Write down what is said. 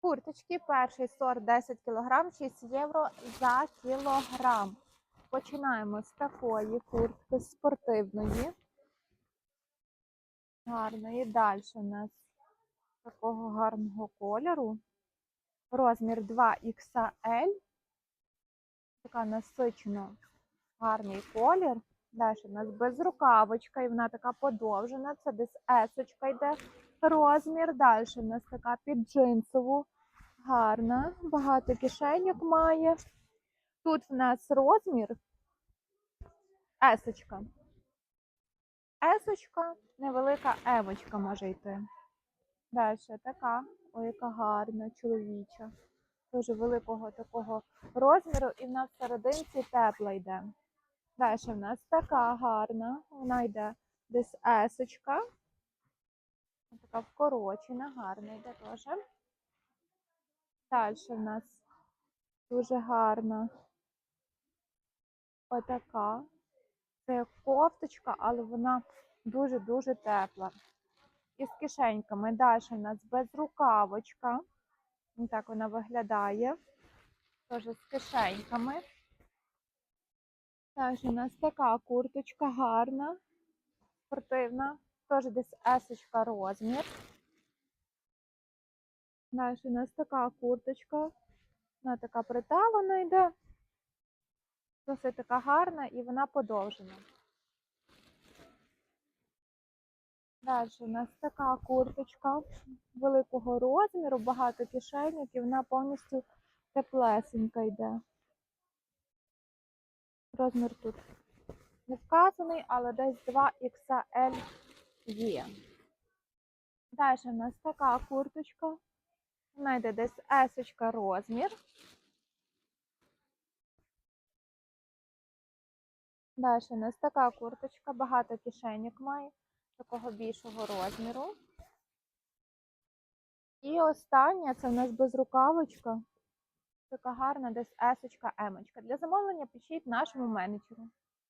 Курточки, перший сорт 10 кг, 6 євро за кілограм. Починаємо з такої куртки спортивної. Гарної. Далі у нас такого гарного кольору. Розмір 2XL. Така насичено гарний колір. Далі у нас безрукавочка, і вона така подовжена. Це десь есочка йде розмір. Далі у нас така під джинсову. Гарна, багато кишеньок має. Тут в нас розмір есочка. Есочка, невелика емочка може йти. Далі така, ой, яка гарна, чоловіча. Дуже великого такого розміру, і вона всерединці тепла йде. Далі в нас така гарна, вона йде десь есочка. Така вкорочена, гарна йде теж. Далі в нас дуже гарна. Отака. Це кофточка, але вона дуже-дуже тепла. І з кишеньками. Далі у нас безрукавочка. Так вона виглядає. Теж з кишеньками. Далі у нас така курточка гарна, спортивна. Теж десь есочка розмір. Далі у нас така курточка. Вона така приталена йде. Досить така гарна і вона подовжена. Далі у нас така курточка великого розміру, багато кишеньок і вона повністю теплесенька йде. Розмір тут не вказаний, але десь 2XL є. Далі у нас така курточка. Вона йде десь есочка розмір. Далі у нас така курточка, багато кишеньок має, такого більшого розміру. І остання це в нас безрукавочка. Така гарна десь есочка, емочка. Для замовлення пишіть нашому менеджеру.